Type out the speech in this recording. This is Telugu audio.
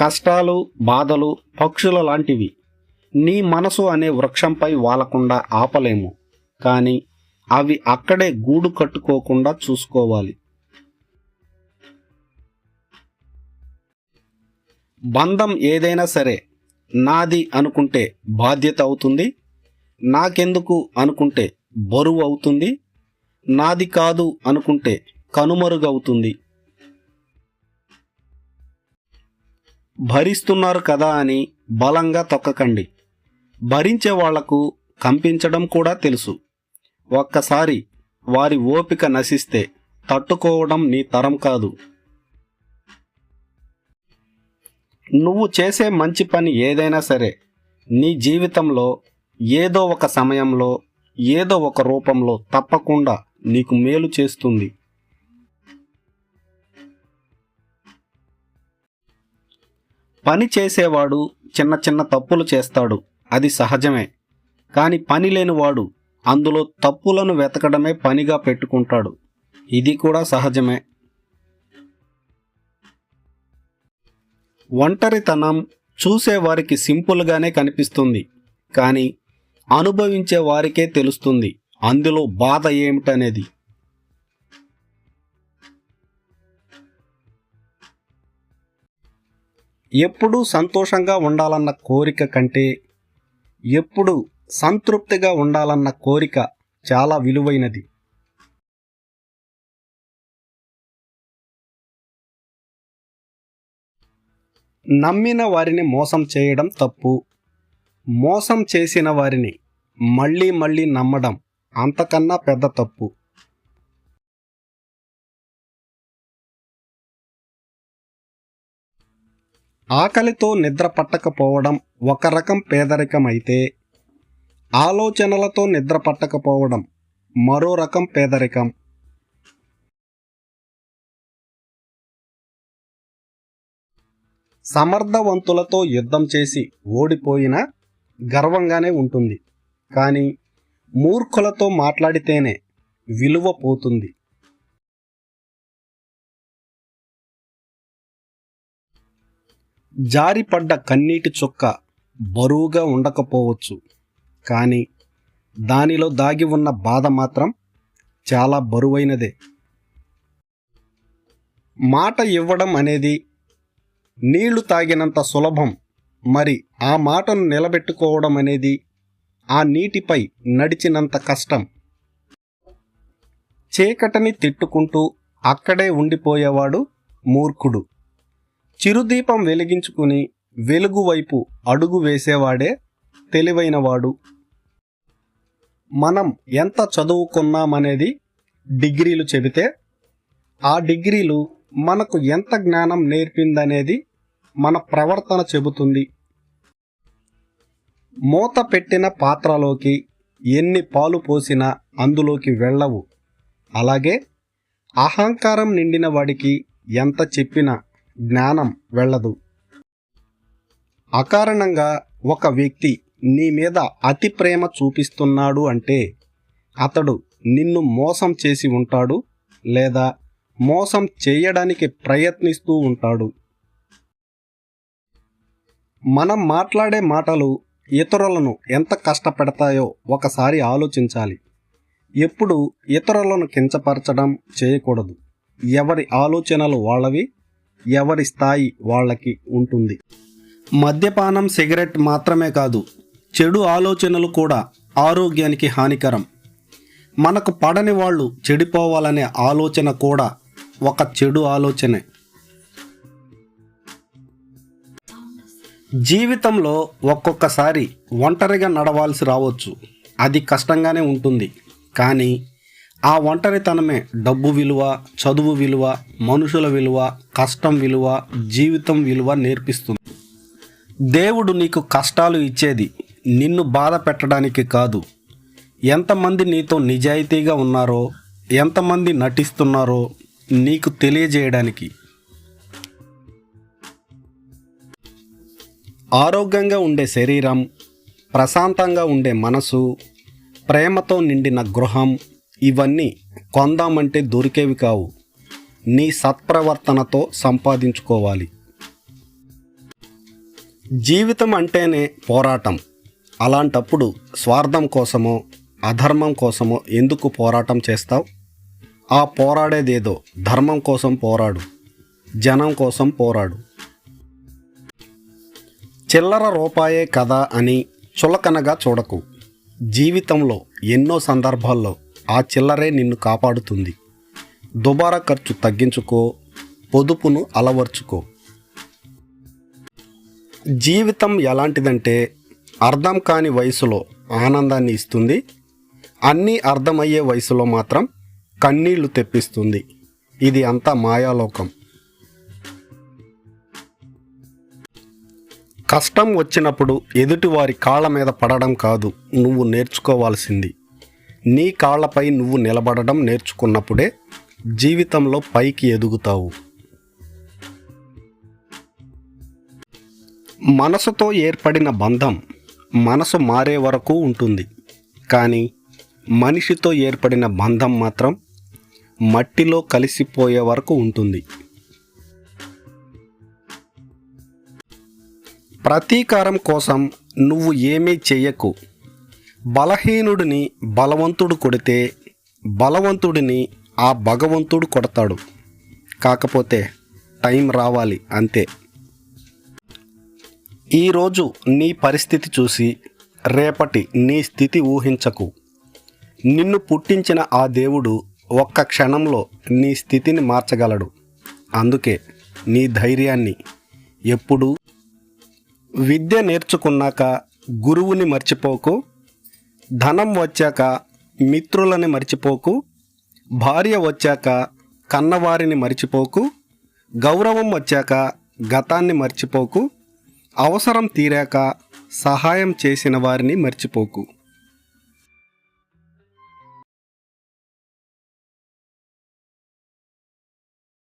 కష్టాలు బాధలు పక్షుల లాంటివి. నీ మనసు అనే వృక్షంపై వాలకుండా ఆపలేము. కానీ అవి అక్కడే గూడు కట్టుకోకుండా చూసుకోవాలి. బంధం ఏదైనా సరే నాది అనుకుంటే బాధ్యత అవుతుంది. నాకెందుకు అనుకుంటే బరువు అవుతుంది. నాది కాదు అనుకుంటే కనుమరుగవుతుంది. భరిస్తున్నారు కదా అని బలంగా తొక్కకండి. భరించే వాళ్ళకు కంపించడం కూడా తెలుసు. ఒక్కసారి వారి ఓపిక నశిస్తే తట్టుకోవడం నీ తరం కాదు. నువ్వు చేసే మంచి పని ఏదైనా సరే నీ జీవితంలో ఏదో ఒక సమయంలో ఏదో ఒక రూపంలో తప్పకుండా నీకు మేలు చేస్తుంది. పని చేసేవాడు చిన్న చిన్న తప్పులు చేస్తాడు. అది సహజమే. కానీ పని లేనివాడు అందులో తప్పులను వెతకడమే పనిగా పెట్టుకుంటాడు. ఇది కూడా సహజమే. ఒంటరితనం చూసేవారికి సింపుల్గానే కనిపిస్తుంది. కానీ అనుభవించే వారికే తెలుస్తుంది. అందులో బాధ ఏమిటనేది? ఎప్పుడూ సంతోషంగా ఉండాలన్న కోరిక కంటే ఎప్పుడు సంతృప్తిగా ఉండాలన్న కోరిక చాలా విలువైనది. నమ్మిన వారిని మోసం చేయడం తప్పు. మోసం చేసిన వారిని మళ్ళీ మళ్ళీ నమ్మడం అంతకన్నా పెద్ద తప్పు. ఆకలితో నిద్ర పట్టకపోవడం ఒక రకం పేదరికం అయితే ఆలోచనలతో నిద్ర పట్టకపోవడం మరో రకం పేదరికం. సమర్థవంతులతో యుద్ధం చేసి ఓడిపోయినా గర్వంగానే ఉంటుంది. కానీ మూర్ఖులతో మాట్లాడితేనే విలువ పోతుంది. జారిపడ్డ కన్నీటి చుక్క బరువుగా ఉండకపోవచ్చు. కానీ దానిలో దాగి ఉన్న బాధ మాత్రం చాలా బరువైనదే. మాట ఇవ్వడం అనేది నీళ్ళు తాగినంత సులభం. మరి ఆ మాటను నిలబెట్టుకోవడం అనేది ఆ నీటిపై నడిచినంత కష్టం. చీకటిని తిట్టుకుంటూ అక్కడే ఉండిపోయేవాడు మూర్ఖుడు. చిరుదీపం వెలిగించుకుని వెలుగు వైపు అడుగు వేసేవాడే తెలివైనవాడు. మనం ఎంత చదువుకున్నామనేది డిగ్రీలు చెబితే ఆ డిగ్రీలు మనకు ఎంత జ్ఞానం నేర్పిందనేది మన ప్రవర్తన చెబుతుంది. మూత పెట్టిన పాత్రలోకి ఎన్ని పాలు పోసినా అందులోకి వెళ్ళవు. అలాగే అహంకారం నిండిన వాడికి ఎంత చెప్పినా జ్ఞానం వెళ్ళదు. అకారణంగా ఒక వ్యక్తి నీ మీద అతి ప్రేమ చూపిస్తున్నాడు అంటే అతడు నిన్ను మోసం చేసి ఉంటాడు లేదా మోసం చేయడానికి ప్రయత్నిస్తూ ఉంటాడు. మనం మాట్లాడే మాటలు ఇతరులను ఎంత కష్టపెడతాయో ఒకసారి ఆలోచించాలి. ఎప్పుడు ఇతరులను కించపరచడం చేయకూడదు. ఎవరి ఆలోచనలు వాళ్ళవి? ఎవరి స్థాయి వాళ్ళకి ఉంటుంది. మద్యపానం సిగరెట్ మాత్రమే కాదు చెడు ఆలోచనలు కూడా ఆరోగ్యానికి హానికరం. మనకు పడని వాళ్ళు చెడిపోవాలనే ఆలోచన కూడా ఒక చెడు ఆలోచనే. జీవితంలో ఒక్కొక్కసారి ఒంటరిగా నడవాల్సి రావచ్చు. అది కష్టంగానే ఉంటుంది. కానీ ఆ ఒంటరితనమే డబ్బు విలువ చదువు విలువ మనుషుల విలువ కష్టం విలువ జీవితం విలువ నేర్పిస్తుంది. దేవుడు నీకు కష్టాలు ఇచ్చేది నిన్ను బాధ పెట్టడానికి కాదు. ఎంతమంది నీతో నిజాయితీగా ఉన్నారో ఎంతమంది నటిస్తున్నారో నీకు తెలియజేయడానికి. ఆరోగ్యంగా ఉండే శరీరం ప్రశాంతంగా ఉండే మనసు ప్రేమతో నిండిన గృహం ఇవన్నీ కొందామంటే దొరికేవి కావు. నీ సత్ప్రవర్తనతో సంపాదించుకోవాలి. జీవితం అంటేనే పోరాటం. అలాంటప్పుడు స్వార్థం కోసమో అధర్మం కోసమో ఎందుకు పోరాటం చేస్తావు? ఆ పోరాడేదేదో ధర్మం కోసం పోరాడు జనం కోసం పోరాడు. చిల్లర రూపాయే కదా అని చులకనగా చూడకు. జీవితంలో ఎన్నో సందర్భాల్లో ఆ చిల్లరే నిన్ను కాపాడుతుంది. దుబారా ఖర్చు తగ్గించుకో పొదుపును అలవర్చుకో. జీవితం ఎలాంటిదంటే అర్థం కాని వయసులో ఆనందాన్ని ఇస్తుంది. అన్నీ అర్థమయ్యే వయసులో మాత్రం కన్నీళ్ళు తెప్పిస్తుంది. ఇది అంతా మాయాలోకం. కష్టం వచ్చినప్పుడు ఎదుటివారి కాళ్ళ మీద పడడం కాదు నువ్వు నేర్చుకోవాల్సింది. నీ కాళ్ళపై నువ్వు నిలబడడం నేర్చుకున్నప్పుడే జీవితంలో పైకి ఎదుగుతావు. మనసుతో ఏర్పడిన బంధం మనసు మారే వరకు ఉంటుంది. కానీ మనిషితో ఏర్పడిన బంధం మాత్రం మట్టిలో కలిసిపోయే వరకు ఉంటుంది. ప్రతీకారం కోసం నువ్వు ఏమీ చెయ్యకు. బలహీనుడిని బలవంతుడు కొడితే బలవంతుడిని ఆ భగవంతుడు కొడతాడు. కాకపోతే టైం రావాలి అంతే. ఈరోజు నీ పరిస్థితి చూసి రేపటి నీ స్థితి ఊహించకు. నిన్ను పుట్టించిన ఆ దేవుడు ఒక్క క్షణంలో నీ స్థితిని మార్చగలడు. అందుకే నీ ధైర్యాన్ని ఎప్పుడూ విద్య నేర్చుకున్నాక గురువుని మర్చిపోకు. ధనం వచ్చాక మిత్రులని మర్చిపోకు భార్య వచ్చాక కన్నవారిని మర్చిపోకు గౌరవం వచ్చాక గతాన్ని మర్చిపోకు అవసరం తీరాక సహాయం చేసిన వారిని మర్చిపోకు.